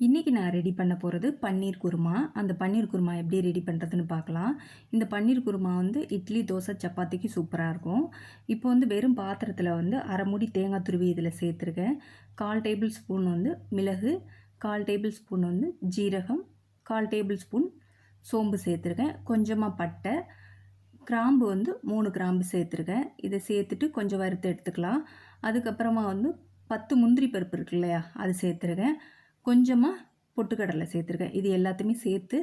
இன்றைக்கி நான் ரெடி பண்ண போகிறது பன்னீர் குருமா. அந்த பன்னீர் குருமா எப்படி ரெடி பண்ணுறதுன்னு பார்க்கலாம். இந்த பன்னீர் குருமா வந்து இட்லி தோசை சப்பாத்திக்கு சூப்பராக இருக்கும். இப்போ வந்து வெறும் பாத்திரத்தில் வந்து அரை மூடி தேங்காய் துருவி இதில் சேர்த்துருக்கேன். கால் டேபிள் ஸ்பூன் வந்து மிளகு கால் டேபிள் ஸ்பூன் வந்து ஜீரகம் கால் டேபிள் ஸ்பூன் சோம்பு சேர்த்துருக்கேன். கொஞ்சமாக பட்டை கிராம்பு வந்து மூணு கிராம்பு சேர்த்துருக்கேன். இதை சேர்த்துட்டு கொஞ்சம் வறுத்து எடுத்துக்கலாம். அதுக்கப்புறமா வந்து பத்து முந்திரி பருப்பு இருக்கு இல்லையா அது சேர்த்துருக்கேன். கொஞ்சமாக பொட்டுக்கடலை சேர்த்துருக்கேன். இது எல்லாத்தையுமே சேர்த்து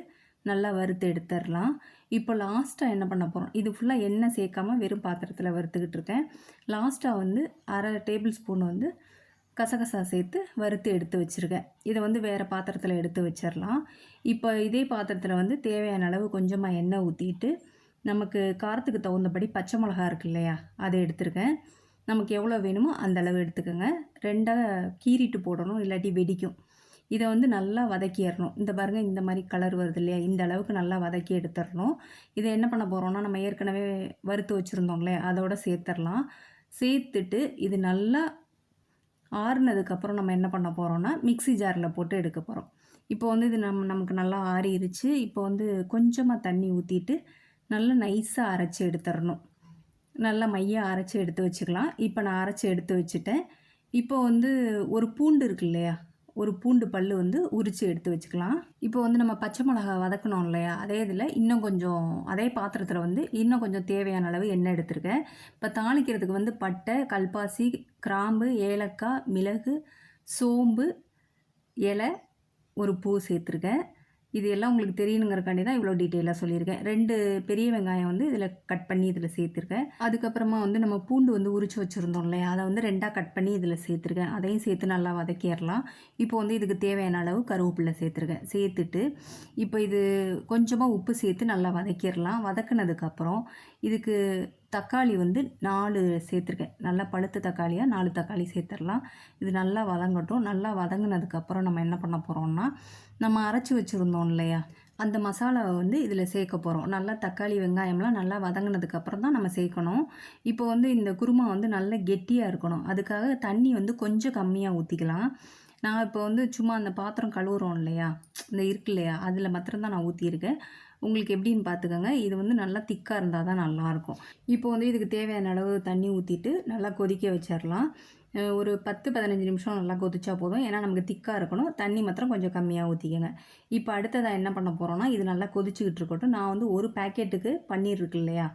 நல்லா வறுத்து எடுத்துடலாம். இப்போ லாஸ்ட்டாக என்ன பண்ண போகிறோம் இது ஃபுல்லாக எண்ணெய் சேர்க்காம வெறும் பாத்திரத்தில் வறுத்துக்கிட்டு இருக்கேன். லாஸ்ட்டாக வந்து அரை டேபிள் ஸ்பூன் வந்து கசகசா சேர்த்து வறுத்து எடுத்து வச்சுருக்கேன். இதை வந்து வேறு பாத்திரத்தில் எடுத்து வச்சிடலாம். இப்போ இதே பாத்திரத்தில் வந்து தேவையான அளவு கொஞ்சமாக எண்ணெய் ஊற்றிட்டு நமக்கு காரத்துக்கு தகுந்தபடி பச்சை மிளகா இருக்கு இல்லையா அதை எடுத்துருக்கேன். நமக்கு எவ்வளோ வேணுமோ அந்த அளவு எடுத்துக்கோங்க. ரெண்டாக கீறிட்டு போடணும் இல்லாட்டி வெடிக்கும். இதை வந்து நல்லா வதக்கிடணும். இந்த பாருங்கள் இந்த மாதிரி கலர் வருது இல்லையா? இந்த அளவுக்கு நல்லா வதக்கி எடுத்துடணும். இதை என்ன பண்ண போகிறோம்னா நம்ம ஏற்கனவே வறுத்து வச்சுருந்தோங்களே அதோட சேர்த்துடலாம். சேர்த்துட்டு இது நல்லா ஆறுனதுக்கப்புறம் நம்ம என்ன பண்ண போகிறோம்னா மிக்சி ஜாரில் போட்டு எடுக்க போகிறோம் இப்போ வந்து இது நம்ம நமக்கு நல்லா ஆறிடுச்சு இப்போ வந்து கொஞ்சமாக தண்ணி ஊற்றிட்டு நல்லா நைஸாக அரைச்சி எடுத்துடணும். நல்லா மையாக அரைச்சி எடுத்து வச்சுக்கலாம். இப்போ நான் அரைச்சி எடுத்து வச்சுட்டேன். இப்போ வந்து ஒரு பூண்டு இருக்கு இல்லையா ஒரு பூண்டு பல் வந்து உரித்து எடுத்து வச்சுக்கலாம். இப்போ வந்து நம்ம பச்சை மிளகா வதக்கணும் இல்லையா? அதே இதில் இன்னும் கொஞ்சம் அதே பாத்திரத்தில் வந்து இன்னும் கொஞ்சம் தேவையான அளவு எண்ணெய் எடுத்திருக்கேன். இப்போ தாளிக்கிறதுக்கு வந்து பட்டை கல்பாசி கிராம்பு ஏலக்காய் மிளகு சோம்பு இலை ஒரு பூ சேர்த்துருக்கேன். இது எல்லாம் உங்களுக்கு தெரியணுங்கிறக்காண்டி தான் இவ்வளோ டீட்டெயிலாக சொல்லியிருக்கேன். ரெண்டு பெரிய வெங்காயம் வந்து இதில் கட் பண்ணி இதில் சேர்த்துருக்கேன். அதுக்கப்புறமா வந்து நம்ம பூண்டு வந்து உரிச்சு வச்சுருந்தோம் இல்லையா? அதை வந்து ரெண்டாக கட் பண்ணி இதில் சேர்த்துருக்கேன். அதையும் சேர்த்து நல்லா வதக்கிடலாம். இப்போ வந்து இதுக்கு தேவையான அளவு கருவேப்பிலை சேர்த்துருக்கேன். சேர்த்துட்டு இப்போ இது கொஞ்சமாக உப்பு சேர்த்து நல்லா வதக்கிடலாம். வதக்குனதுக்கப்புறம் இதுக்கு தக்காளி வந்து நாலு சேர்த்துருக்கேன். நல்லா பழுத்த தக்காளியாக நாலு தக்காளி சேர்த்துடலாம் இது நல்லா வதங்கட்டும். நல்லா வதங்கினதுக்கப்புறம் நம்ம என்ன பண்ண போகிறோம்னா நம்ம அரைச்சி வச்சுருந்தோம் இல்லையா? அந்த மசாலாவை வந்து இதில் சேர்க்க போகிறோம் நல்லா தக்காளி வெங்காயம்லாம் நல்லா வதங்கினதுக்கப்புறம் தான் நம்ம சேர்க்கணும். இப்போ வந்து இந்த குருமா வந்து நல்லா கெட்டியாக இருக்கணும். அதுக்காக தண்ணி வந்து கொஞ்சம் கம்மியாக ஊற்றிக்கலாம் நான் இப்போ வந்து சும்மா அந்த பாத்திரம் கழுவுறோம் இல்லையா? இந்த இருக்கு இல்லையா? அதில் மாத்திரம்தான் நான் ஊற்றியிருக்கேன் உங்களுக்கு எப்படின்னு பார்த்துக்கோங்க இது வந்து நல்லா திக்காக இருந்தால் தான் நல்லாயிருக்கும். இப்போ வந்து இதுக்கு தேவையான அளவு தண்ணி ஊற்றிட்டு நல்லா கொதிக்க வச்சிடலாம் ஒரு பத்து பதினஞ்சு நிமிஷம் நல்லா கொதிச்சா போதும். ஏன்னா நமக்கு திக்காக இருக்கணும். தண்ணி மாத்திரம் கொஞ்சம் கம்மியாக ஊற்றிக்கோங்க இப்போ அடுத்ததாக என்ன பண்ண போகிறோன்னா இது நல்லா கொதிச்சுக்கிட்டு இருக்கட்டும். நான் வந்து ஒரு பேக்கெட்டுக்கு பன்னீர் இருக்கு இல்லையா?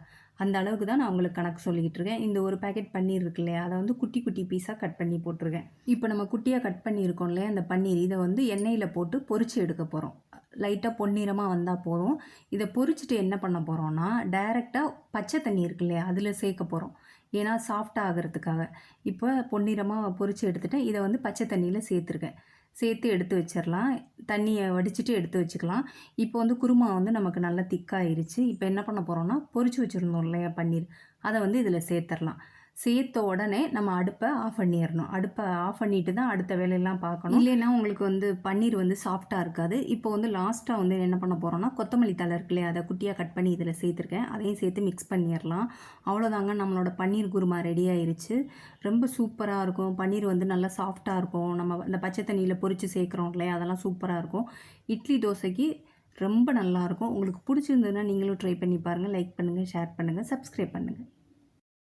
அந்த அளவுக்கு தான் நான் உங்களுக்கு கணக்கு சொல்லிக்கிட்டு இருக்கேன் இந்த ஒரு பேக்கெட் பன்னீர் இருக்கு இல்லையா அதை வந்து குட்டி குட்டி பீஸாக கட் பண்ணி போட்டிருக்கேன். இப்போ நம்ம குட்டியாக கட் பண்ணியிருக்கோம் இல்லையா அந்த பன்னீர் இதை வந்து எண்ணெயில் போட்டு பொறிச்சு எடுக்க போகிறோம் லைட்டாக பொன்னிறமாக வந்தால் போதும். இதை பொறிச்சிட்டு என்ன பண்ண போகிறோன்னா டைரெக்டாக பச்சை தண்ணி இருக்கு இல்லையா அதில் சேர்க்க போகிறோம் ஏன்னா சாஃப்டாக ஆகிறதுக்காக. இப்போ பொன்னிறமாக பொறிச்சு எடுத்துகிட்டேன் இதை வந்து பச்சை தண்ணியில் சேர்த்துருக்கேன். சேர்த்து எடுத்து வச்சிடலாம் தண்ணியை வடிச்சிட்டு எடுத்து வச்சுக்கலாம். இப்போ வந்து குருமா வந்து நமக்கு நல்லா திக்காயிருச்சு இப்போ என்ன பண்ண போகிறோம்னா பொறிச்சு வச்சுருந்தோம் இல்லையா பன்னீர். அதை வந்து இதில் சேர்த்துடலாம் சேர்த்த உடனே நம்ம அடுப்பை ஆஃப் பண்ணிடணும். அடுப்பை ஆஃப் பண்ணிட்டு தான் அடுத்த வேலையெல்லாம் பார்க்கணும். இல்லைன்னா உங்களுக்கு வந்து பன்னீர் வந்து சாஃப்டாக இருக்காது. இப்போ வந்து லாஸ்ட்டாக வந்து என்ன பண்ண போகிறோம்னா கொத்தமல்லி தலை இருக்குல்லையே அதை குட்டியாக கட் பண்ணி இதில் சேர்த்துருக்கேன். அதையும் சேர்த்து மிக்ஸ் பண்ணிடலாம். அவ்வளோதாங்க நம்மளோட பன்னீர் குருமா ரெடி ஆயிடுச்சு ரொம்ப சூப்பராக இருக்கும். பன்னீர் வந்து நல்லா சாஃப்டாக இருக்கும். நம்ம இந்த பச்சை தண்ணியில் பொறிச்சு சேர்க்குறோம் இல்லையா அதெல்லாம் சூப்பராக இருக்கும். இட்லி தோசைக்கு ரொம்ப நல்லாயிருக்கும் உங்களுக்கு பிடிச்சிருந்ததுன்னா நீங்களும் ட்ரை பண்ணி பாருங்கள் லைக் பண்ணுங்கள் ஷேர் பண்ணுங்கள் சப்ஸ்கிரைப் பண்ணுங்கள்